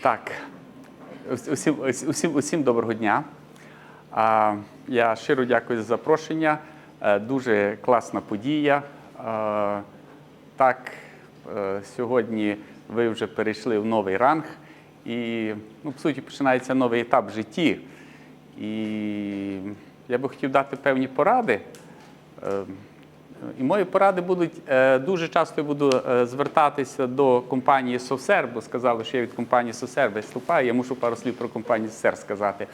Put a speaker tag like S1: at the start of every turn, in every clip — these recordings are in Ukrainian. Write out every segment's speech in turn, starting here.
S1: Так, усім, усім, усім доброго дня. Я щиро дякую за запрошення. Е, Дуже класна подія. Так, е, сьогодні ви вже перейшли в новий ранг, і, ну, по суті, починається новий етап в житті. І я би хотів дати певні поради. І мої поради будуть е, дуже часто я буду е, звертатися до компанії Совсер, бо сказали, що я від компанії Совсер виступаю. Я мушу пару слів про компанію Совсер сказати.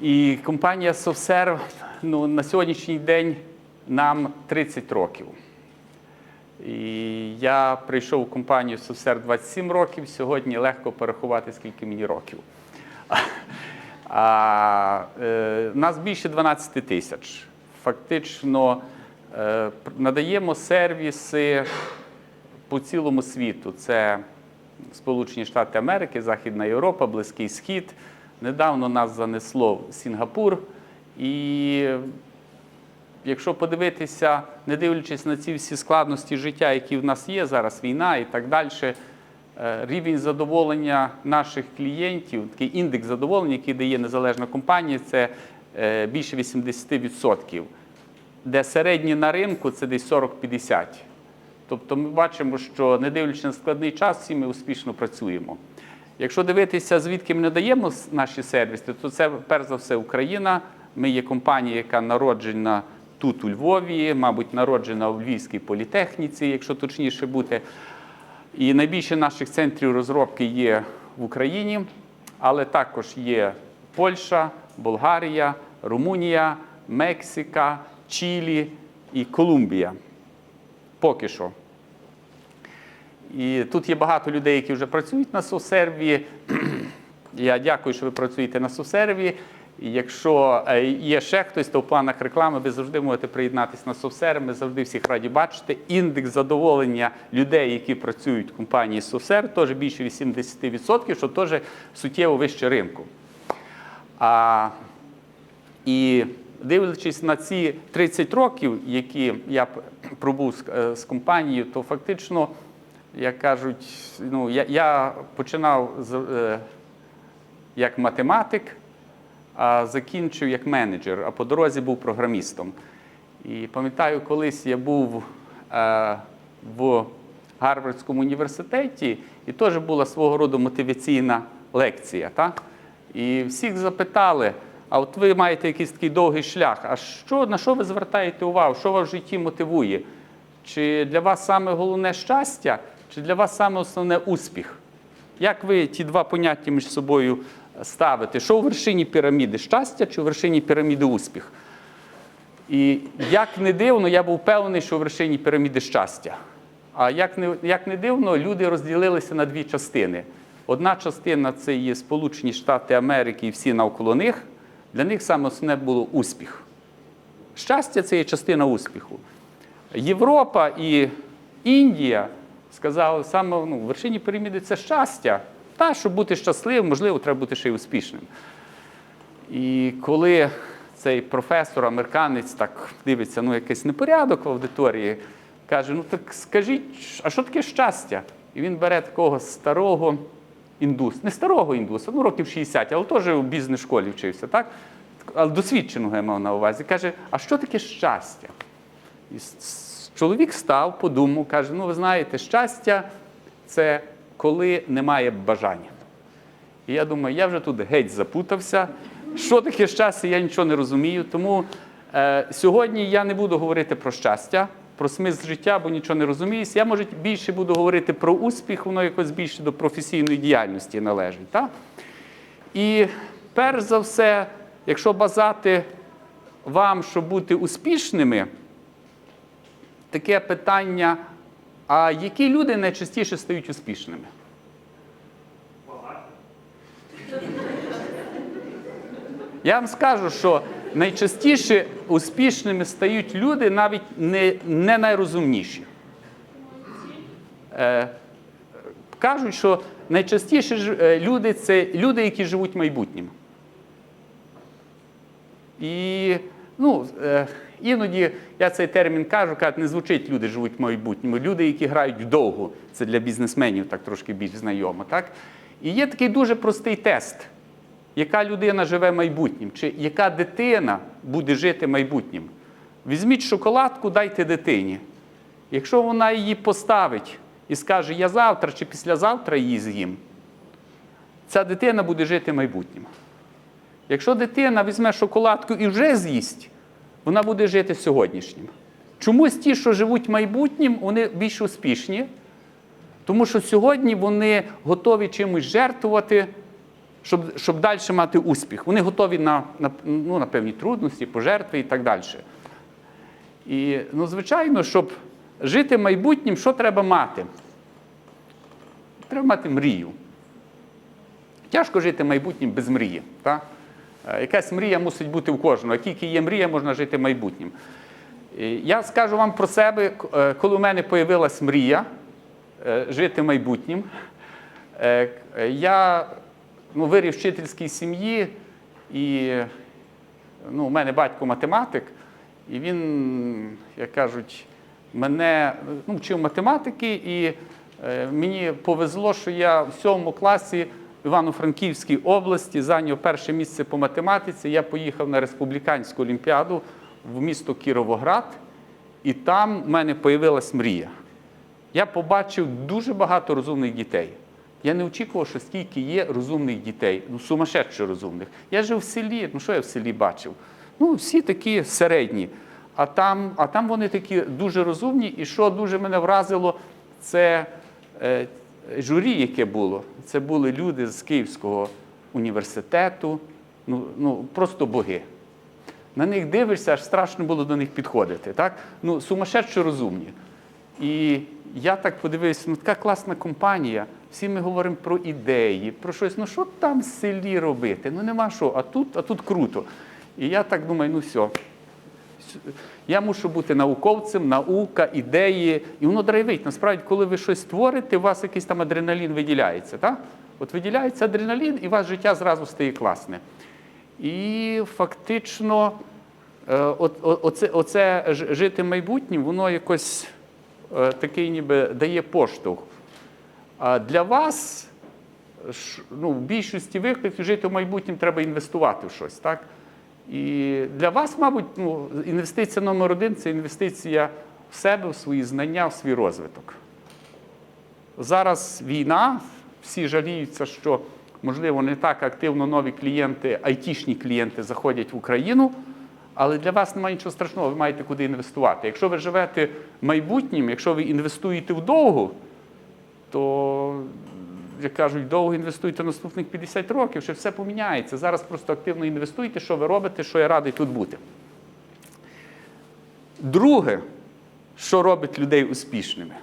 S1: І компанія Совсер ну, на сьогоднішній день нам 30 років. І я прийшов у компанію Совсер 27 років. Сьогодні легко порахувати, скільки мені років. А, е, нас більше 12 тисяч. Фактично надаємо сервіси по цілому світу. Це Сполучені Штати Америки, Західна Європа, Близький Схід. Недавно нас занесло в Сінгапур. І якщо подивитися, не дивлячись на ці всі складності життя, які в нас є, зараз війна і так далі, е, рівень задоволення наших клієнтів, такий індекс задоволення, який дає незалежна компанія, це е, більше 80%, де середній на ринку це десь 40-50%. Тобто ми бачимо, що не дивлячись на складний час, всі ми успішно працюємо. Якщо дивитися, звідки ми надаємо наші сервіси, то це перш за все Україна. Ми є компанія, яка народжена тут, у Львові, мабуть, народжена у Львівській політехніці, якщо точніше бути. І найбільше наших центрів розробки є в Україні, але також є Польща, Болгарія, Румунія, Мексика, Чилі і Колумбія. Поки що. І тут є багато людей, які вже працюють на сосерві. Я дякую, що ви працюєте на сосерві. Якщо е, є ще хтось, то в планах реклами ви завжди можете приєднатися на Совсер. Ми завжди всіх раді бачити. Індекс задоволення людей, які працюють в компанії Совсер, теж більше 80%, що теж суттєво вище ринку. А, і дивлячись на ці 30 років, які я пробув з, е, з компанією, то фактично, як кажуть, ну, я, я починав з, е, як математик, а закінчив як менеджер, а по дорозі був програмістом. І пам'ятаю, колись я був е, в Гарвардському університеті, і теж була свого роду мотиваційна лекція. Так? І всіх запитали: а от ви маєте якийсь такий довгий шлях, а що, на що ви звертаєте увагу? Що вас в житті мотивує? Чи для вас саме головне щастя, чи для вас саме основне успіх? Як ви ті два поняття між собою ставите? Що у вершині піраміди щастя чи у вершині піраміди успіх? І як не дивно, я був впевнений, що у вершині піраміди щастя. А як не, як не дивно, люди розділилися на дві частини. Одна частина це є Сполучені Штати Америки і всі навколо них. Для них саме основне було успіх. Щастя це є частина успіху. Європа і Індія сказали, саме ну, в вершині піраміди це щастя. Та, щоб бути щасливим, можливо, треба бути ще й успішним. І коли цей професор, американець, так дивиться, ну якийсь непорядок в аудиторії, каже: ну так скажіть, а що таке щастя? І він бере такого старого індуса, не старого індуса, ну років 60, але теж у бізнес-школі вчився, так? Але досвідченого я мав на увазі. Каже, а що таке щастя? І чоловік став, подумав, каже: ну ви знаєте, щастя це коли немає бажання. І я думаю, я вже тут геть запутався. Що таке щастя, я нічого не розумію. Тому е, сьогодні я не буду говорити про щастя, про смисл життя, бо нічого не розумію. Я, може, більше буду говорити про успіх, воно якось більше до професійної діяльності належить. Так? І перш за все, якщо базати вам, щоб бути успішними, таке питання: а які люди найчастіше стають успішними? Я вам скажу, що найчастіше успішними стають люди навіть не, не найрозумніші. Е, кажуть, що найчастіше е, люди це люди, які живуть майбутнім. І ну, е, Іноді я цей термін кажу, кажуть, не звучить люди живуть в майбутньому. Люди, які грають вдовгу. Це для бізнесменів так трошки більш знайомо. Так? І є такий дуже простий тест, яка людина живе майбутнім, чи яка дитина буде жити майбутнім. Візьміть шоколадку, дайте дитині. Якщо вона її поставить і скаже, я завтра чи післязавтра її з'їм, ця дитина буде жити майбутнім. Якщо дитина візьме шоколадку і вже з'їсть, вона буде жити сьогоднішнім. Чомусь ті, що живуть майбутнім, вони більш успішні, тому що сьогодні вони готові чимось жертвувати, щоб, щоб далі мати успіх. Вони готові на, на, ну, на певні трудності, пожертви і так далі. І, ну, звичайно, щоб жити майбутнім, що треба мати? Треба мати мрію. Тяжко жити майбутнім без мрії. Так? Е, Якась мрія мусить бути у кожного. А тільки є мрія, можна жити майбутнім. Я скажу вам про себе, е, коли у мене з'явилась мрія е, жити майбутнім. е, е, Я ну, виріс в вчительській сім'ї, і ну, у мене батько математик, і він, як кажуть, мене ну, вчив математики, і е, мені повезло, що я в сьомому класі в Івано-Франківській області зайняв перше місце по математиці. Я поїхав на республіканську олімпіаду в місто Кіровоград, і там в мене з'явилась мрія. Я побачив дуже багато розумних дітей. Я не очікував, що стільки є розумних дітей, ну сумасшедше розумних. Я жив в селі, ну що я в селі бачив? Ну, всі такі середні. А там, а там вони такі дуже розумні, і що дуже мене вразило, це е, журі, яке було. Це були люди з Київського університету, ну, ну просто боги. На них дивишся, аж страшно було до них підходити. Так? Ну, сумасшедше розумні. І я так подивився, ну така класна компанія. Всі ми говоримо про ідеї, про щось. Ну що там в селі робити? Ну нема що, а тут, а тут круто. І я так думаю, ну все. Я мушу бути науковцем, наука, ідеї. І воно драйвить. Насправді, коли ви щось створите, у вас якийсь там адреналін виділяється. Так? От виділяється адреналін, і у вас життя зразу стає класне. І фактично, е, оце, оце жити майбутнім, воно якось такий ніби дає поштовх. А для вас, ну, в більшості випадків жити в майбутнім треба інвестувати в щось. Так? І для вас, мабуть, ну, інвестиція номер один це інвестиція в себе, в свої знання, в свій розвиток. Зараз війна, всі жаліються, що, можливо, не так активно нові клієнти, айтішні клієнти заходять в Україну, але для вас немає нічого страшного, ви маєте куди інвестувати. Якщо ви живете майбутнім, якщо ви інвестуєте в довгу, то, як кажуть, довго інвестуйте наступних 50 років, що все поміняється. Зараз просто активно інвестуйте, що ви робите, що я радий тут бути. Друге, що робить людей успішними.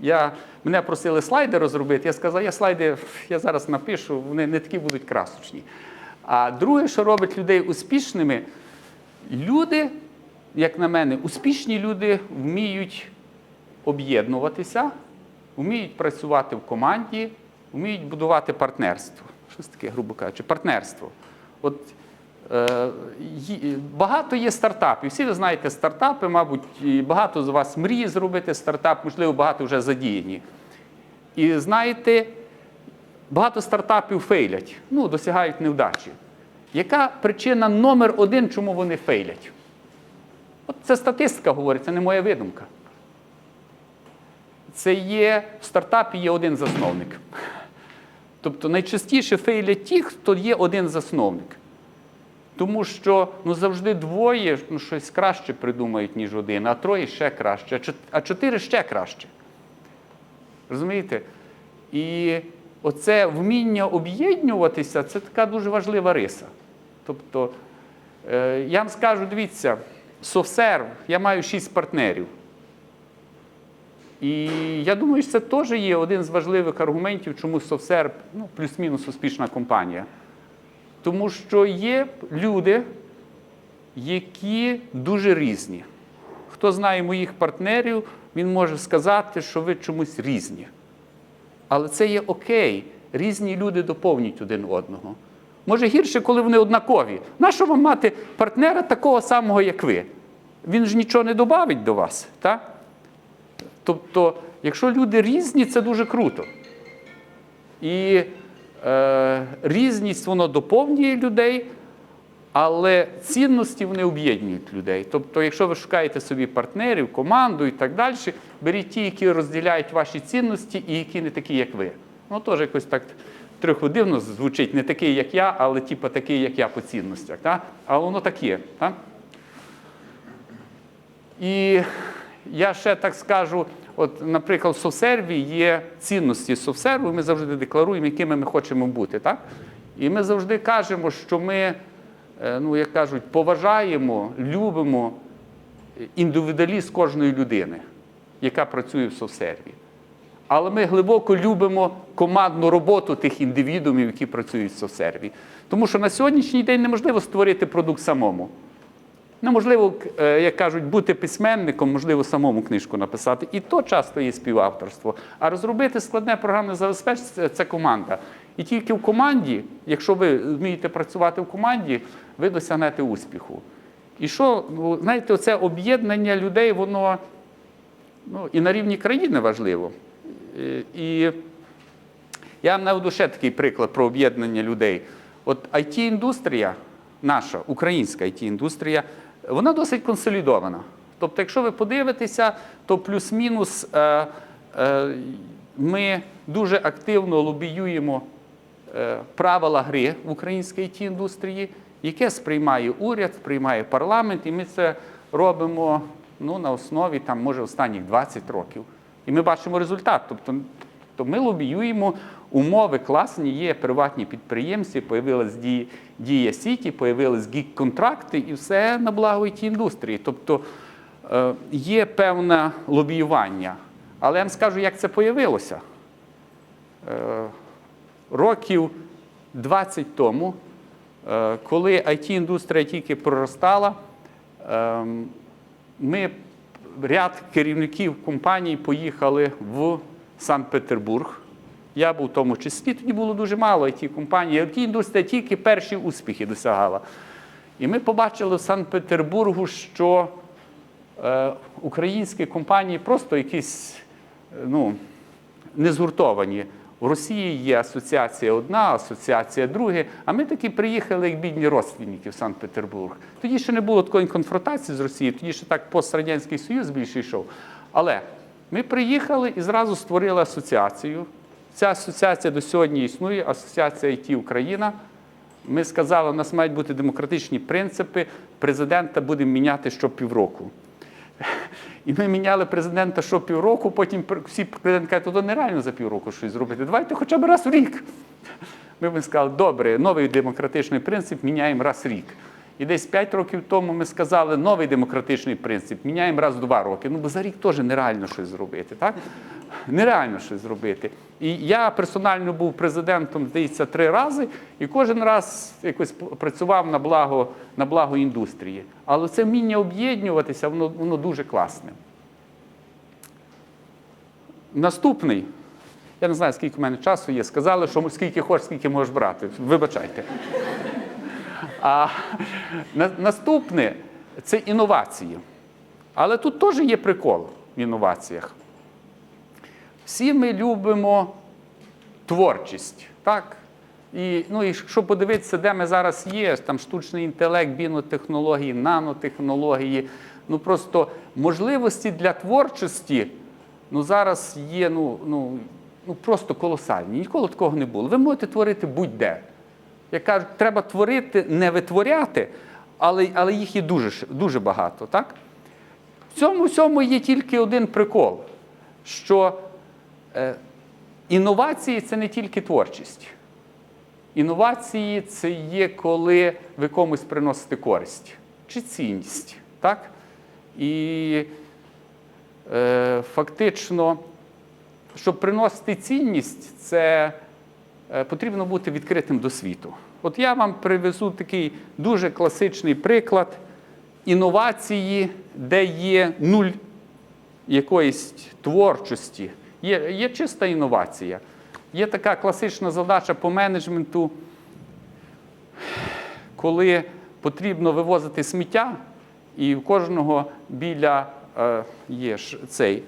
S1: Я, мене просили слайди розробити. Я сказав, я слайди я зараз напишу, вони не такі будуть красочні. А друге, що робить людей успішними, люди, як на мене, успішні люди вміють об'єднуватися, вміють працювати в команді, вміють будувати партнерство. Щось таке, грубо кажучи, партнерство. От Е, Багато є стартапів. Всі ви знаєте стартапи, мабуть, і багато з вас мріє зробити стартап, можливо, багато вже задіяні. І знаєте, багато стартапів фейлять, ну, досягають невдачі. Яка причина номер один, чому вони фейлять? От це статистика говорить, це не моя видумка. Це є в стартапі є один засновник. Тобто найчастіше фейлять ті, хто є один засновник. Тому що ну, завжди двоє ну, щось краще придумають, ніж один, а троє ще краще, а чотири ще краще. Розумієте? І оце вміння об'єднуватися це така дуже важлива риса. Тобто, е, я вам скажу, дивіться, SoftServe, я маю шість партнерів. І я думаю, що це теж є один з важливих аргументів, чому SoftServe ну, плюс-мінус успішна компанія. Тому що є люди, які дуже різні. Хто знає моїх партнерів, він може сказати, що ви чомусь різні. Але це є окей. Різні люди доповнюють один одного. Може гірше, коли вони однакові. Нащо вам мати партнера такого самого, як ви? Він ж нічого не додавить до вас. Так? Тобто, якщо люди різні, це дуже круто. І е, різність воно доповнює людей, але цінності вони об'єднують людей. Тобто, якщо ви шукаєте собі партнерів, команду і так далі, беріть ті, які розділяють ваші цінності і які не такі, як ви. Ну, теж якось так трохи дивно звучить, не такий, як я, але типу такий, як я по цінностях. Так? Але воно так є. Так? І я ще так скажу: от, наприклад, в софсерві є цінності софсерву, ми завжди декларуємо, якими ми хочемо бути. Так? І ми завжди кажемо, що ми, ну, як кажуть, поважаємо, любимо індивідуаліст кожної людини, яка працює в софсерві. Але ми глибоко любимо командну роботу тих індивідуумів, які працюють в софсерві. Тому що на сьогоднішній день неможливо створити продукт самому. Неможливо, е, як кажуть, бути письменником, можливо, самому книжку написати. І то часто є співавторство. А розробити складне програмне забезпечення це команда. І тільки в команді, якщо ви вмієте працювати в команді, ви досягнете успіху. І що, ну, знаєте, оце об'єднання людей, воно ну, і на рівні країни важливо. Е, І я вам наведу ще такий приклад про об'єднання людей. От IT-індустрія, наша українська IT-індустрія, вона досить консолідована. Тобто, якщо ви подивитеся, то плюс-мінус е, е, ми дуже активно лобіюємо правила гри в українській IT-індустрії, яке сприймає уряд, сприймає парламент, і ми це робимо ну, на основі там, може, останніх 20 років. І ми бачимо результат. Тобто, то ми лобіюємо умови класні, є приватні підприємці, появилась Ді- Дія Сіті, появились гік-контракти і все на благо it індустрії. Тобто е, є певне лобіювання. Але я вам скажу, як це появилося. Років 20 тому, е, коли IT-індустрія тільки проростала, ем, ми ряд керівників компаній поїхали в Санкт-Петербург. Я був в тому числі, тоді було дуже мало it компаній. it індустрія тільки перші успіхи досягала. І ми побачили в Санкт-Петербургу, що е, українські компанії просто якісь е, ну, не згуртовані. В Росії є асоціація одна, асоціація друга, а ми таки приїхали як бідні родственники в Санкт-Петербург. Тоді ще не було такої конфронтації з Росією, тоді ще так пострадянський Союз більше йшов. Але ми приїхали і зразу створили асоціацію. Ця асоціація до сьогодні існує, Асоціація IT Україна. Ми сказали, у нас мають бути демократичні принципи, президента будемо міняти щопівроку. І ми міняли президента що півроку, потім всі президенти кажуть, то нереально за півроку щось зробити. Давайте хоча б раз в рік. Ми б сказали, добре, новий демократичний принцип міняємо раз в рік. І десь 5 років тому ми сказали, новий демократичний принцип міняємо раз в два роки. Ну, бо за рік теж нереально щось зробити, так? Нереально щось зробити. І я персонально був президентом, здається, три рази, і кожен раз якось працював на благо, на благо індустрії. Але це вміння об'єднуватися, воно, воно дуже класне. Наступний. Я не знаю, скільки в мене часу є. Сказали, що скільки хочеш, скільки можеш брати. Вибачайте. А на- наступне це інновації. Але тут теж є прикол в інноваціях. Всі ми любимо творчість, так? І, ну, і якщо подивитися, де ми зараз є, там штучний інтелект, бінотехнології, нанотехнології, ну просто можливості для творчості ну, зараз є ну, ну, ну, просто колосальні. Ніколи такого не було. Ви можете творити будь-де. Я кажу, треба творити, не витворяти, але, але їх є дуже, дуже багато. Так? В цьому всьому є тільки один прикол, що е, інновації це не тільки творчість. Інновації це є, коли ви комусь приносите користь чи цінність. Так? І е, фактично, щоб приносити цінність, це потрібно бути відкритим до світу. От я вам привезу такий дуже класичний приклад інновації, де є нуль якоїсь творчості, є, є чиста інновація. Є така класична задача по менеджменту. коли потрібно вивозити сміття, і в кожного біля е, є ж цей, е,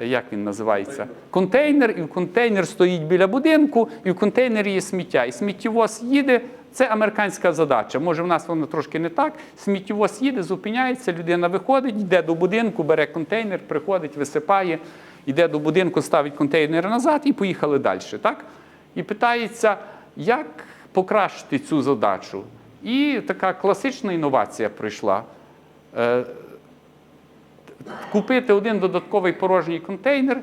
S1: як він називається, контейнер, і в контейнер стоїть біля будинку, і в контейнері є сміття. І сміттєвоз їде. Це американська задача. Може, в нас воно трошки не так. Сміттєвоз їде, зупиняється, людина виходить, йде до будинку, бере контейнер, приходить, висипає, йде до будинку, ставить контейнер назад і поїхали далі. Так? І питається, як покращити цю задачу. І така класична інновація прийшла. Купити один додатковий порожній контейнер,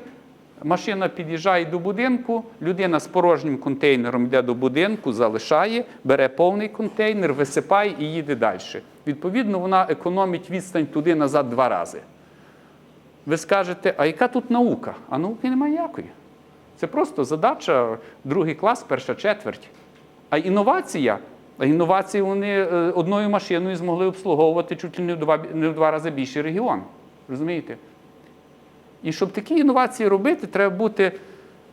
S1: машина під'їжджає до будинку, людина з порожнім контейнером йде до будинку, залишає, бере повний контейнер, висипає і їде далі. Відповідно, вона економить відстань туди-назад два рази. Ви скажете, а яка тут наука? А науки немає ніякої. Це просто задача, другий клас, перша четверть. А інновація, а інновації вони е, одною машиною змогли обслуговувати чуть ли не в два, не в два рази більший регіон. Розумієте? І щоб такі інновації робити, треба бути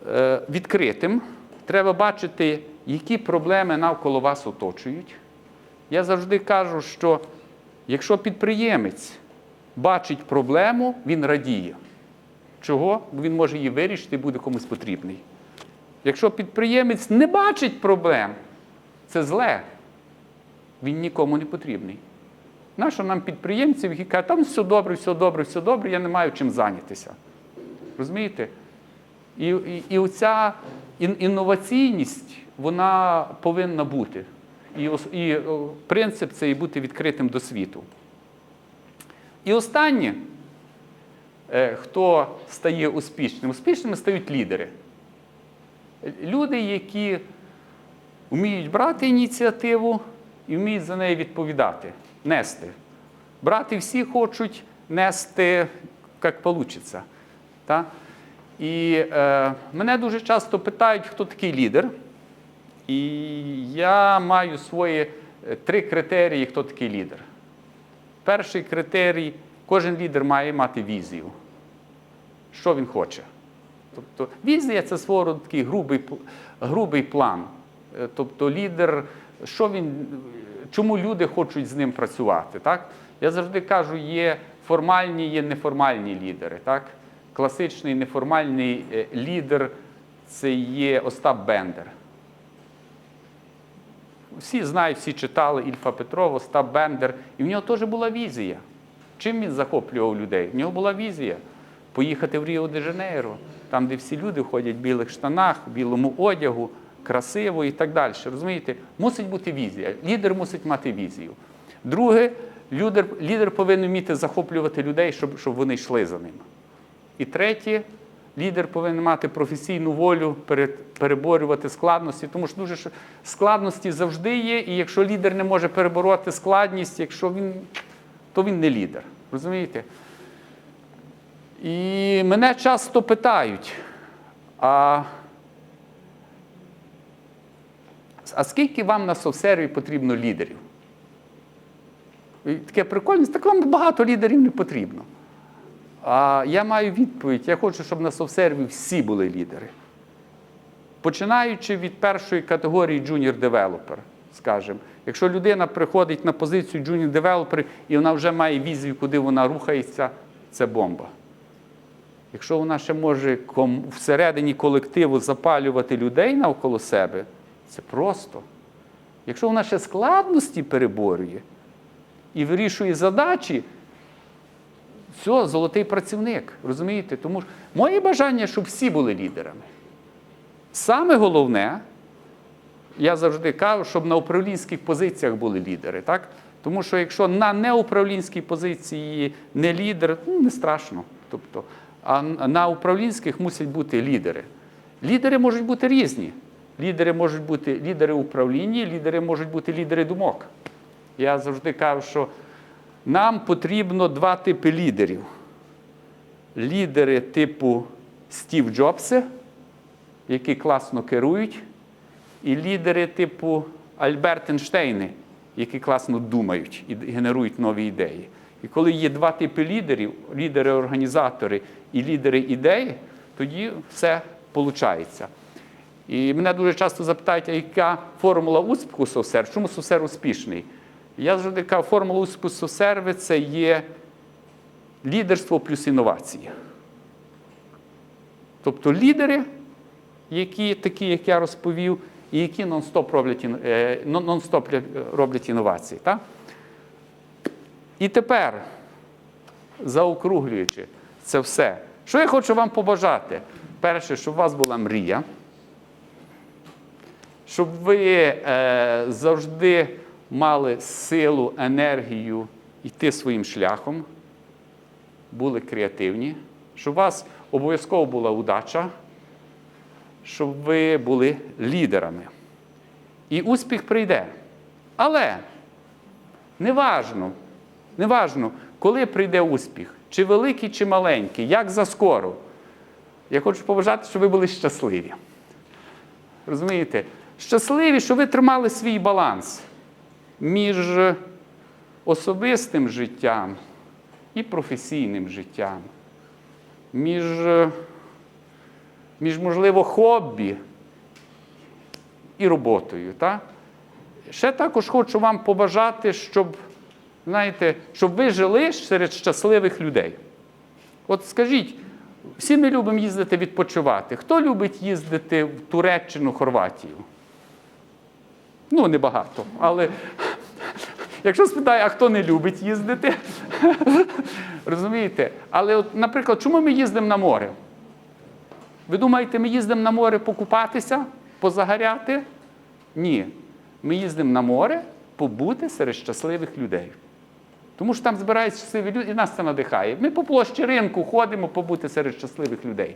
S1: е, відкритим, треба бачити, які проблеми навколо вас оточують. Я завжди кажу, що якщо підприємець бачить проблему, він радіє. Чого? Бо він може її вирішити і буде комусь потрібний. Якщо підприємець не бачить проблем, це зле. Він нікому не потрібний. Нащо нам підприємців, які кажуть, там все добре, все добре, все добре, я не маю чим зайнятися. Розумієте? І, і, і оця ін- інноваційність, вона повинна бути. І, і принцип це і бути відкритим до світу. І останнє, е, хто стає успішним, успішними стають лідери. Люди, які вміють брати ініціативу і вміють за неї відповідати, нести. Брати всі хочуть нести, як вийде. Та? І е, мене дуже часто питають, хто такий лідер. І я маю свої е, три критерії, хто такий лідер. Перший критерій кожен лідер має мати візію. Що він хоче. Тобто візія це свого роду такий грубий, грубий план. Е, Тобто лідер, що він, чому люди хочуть з ним працювати. Так? Я завжди кажу, є формальні, є неформальні лідери. Так? Класичний неформальний е, лідер це є Остап Бендер. Всі знають, всі читали Ільфа Петрова, Остап Бендер, і в нього теж була візія. Чим він захоплював людей? В нього була візія поїхати в Ріо де Жанейро, там, де всі люди ходять в білих штанах, в білому одягу, красиво і так далі. Розумієте, мусить бути візія. Лідер мусить мати візію. Друге, лідер, лідер повинен вміти захоплювати людей, щоб, щоб вони йшли за ним. І третє, лідер повинен мати професійну волю переборювати складності, тому що дуже складності завжди є, і якщо лідер не може перебороти складність, якщо він, то він не лідер. Розумієте? І мене часто питають, а, а скільки вам на совсерві потрібно лідерів? І таке прикольне, так вам багато лідерів не потрібно. А я маю відповідь: я хочу, щоб на совсерві всі були лідери. Починаючи від першої категорії junior developer, скажімо, якщо людина приходить на позицію junior developer і вона вже має візію, куди вона рухається, це бомба. Якщо вона ще може всередині колективу запалювати людей навколо себе, це просто. Якщо вона ще складності переборює і вирішує задачі, все, золотий працівник. Розумієте? Тому ж моє бажання, щоб всі були лідерами. Саме головне, я завжди кажу, щоб на управлінських позиціях були лідери. Так? Тому що якщо на неуправлінській позиції не лідер, ну не страшно. Тобто, а на управлінських мусять бути лідери. Лідери можуть бути різні. Лідери можуть бути лідери управління, лідери можуть бути лідери думок. Я завжди кажу, що нам потрібно два типи лідерів. Лідери типу Стів Джобси, які класно керують, і лідери типу Альберт Ейнштейни, які класно думають і генерують нові ідеї. І коли є два типи лідерів, лідери-організатори і лідери ідеї, тоді все виходить. І мене дуже часто запитають, а яка формула успіху Совсер? Чому Совсер успішний? Я завжди кажу, формула успіху серви це є лідерство плюс інновації. Тобто лідери, які такі, як я розповів, і які нон-стоп роблять, е, нон- нон-стоп роблять інновації. Так? І тепер, заокруглюючи це все, що я хочу вам побажати? Перше, щоб у вас була мрія, щоб ви е, завжди мали силу, енергію йти своїм шляхом, були креативні, щоб у вас обов'язково була удача, щоб ви були лідерами. І успіх прийде. Але неважно, неважно, коли прийде успіх, чи великий, чи маленький, як заскоро. Я хочу побажати, щоб ви були щасливі. Розумієте? Щасливі, що ви тримали свій баланс між особистим життям і професійним життям, між, між можливо, хобі і роботою. Так? Ще також хочу вам побажати, щоб, знаєте, щоб ви жили серед щасливих людей. От скажіть, всі ми любимо їздити відпочивати. Хто любить їздити в Туреччину, Хорватію? Ну, небагато. Але якщо спитаю, а хто не любить їздити, розумієте? Але, от, наприклад, чому ми їздимо на море? Ви думаєте, ми їздимо на море покупатися, позагоряти? Ні. Ми їздимо на море побути серед щасливих людей. Тому що там збираються щасливі люди, і нас це надихає. Ми по площі ринку ходимо побути серед щасливих людей.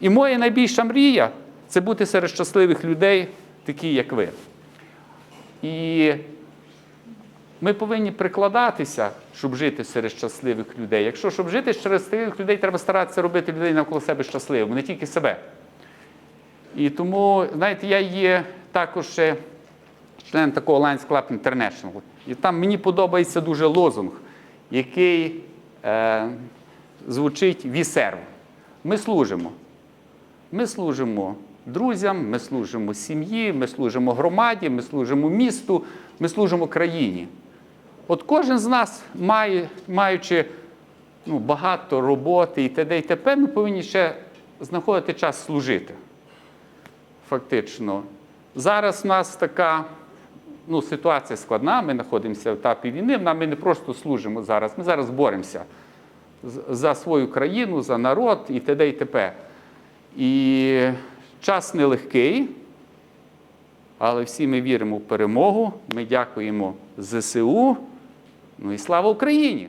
S1: І моя найбільша мрія це бути серед щасливих людей, такі як ви. І ми повинні прикладатися, щоб жити серед щасливих людей. Якщо щоб жити серед щасливих людей, треба старатися робити людей навколо себе щасливими, не тільки себе. І тому, знаєте, я є також ще член такого Lions Club International. І там мені подобається дуже лозунг, який е, звучить «We Ми служимо. Ми служимо друзям, ми служимо сім'ї, ми служимо громаді, ми служимо місту, ми служимо країні. От кожен з нас, має, маючи ну, багато роботи і т.д. і т.п., ми повинні ще знаходити час служити. Фактично. Зараз у нас така ну, ситуація складна, ми знаходимося в етапі війни, ми не просто служимо зараз, ми зараз боремося за свою країну, за народ і т.д. і т.п. І час нелегкий, але всі ми віримо в перемогу. Ми дякуємо ЗСУ. Ну і слава Україні!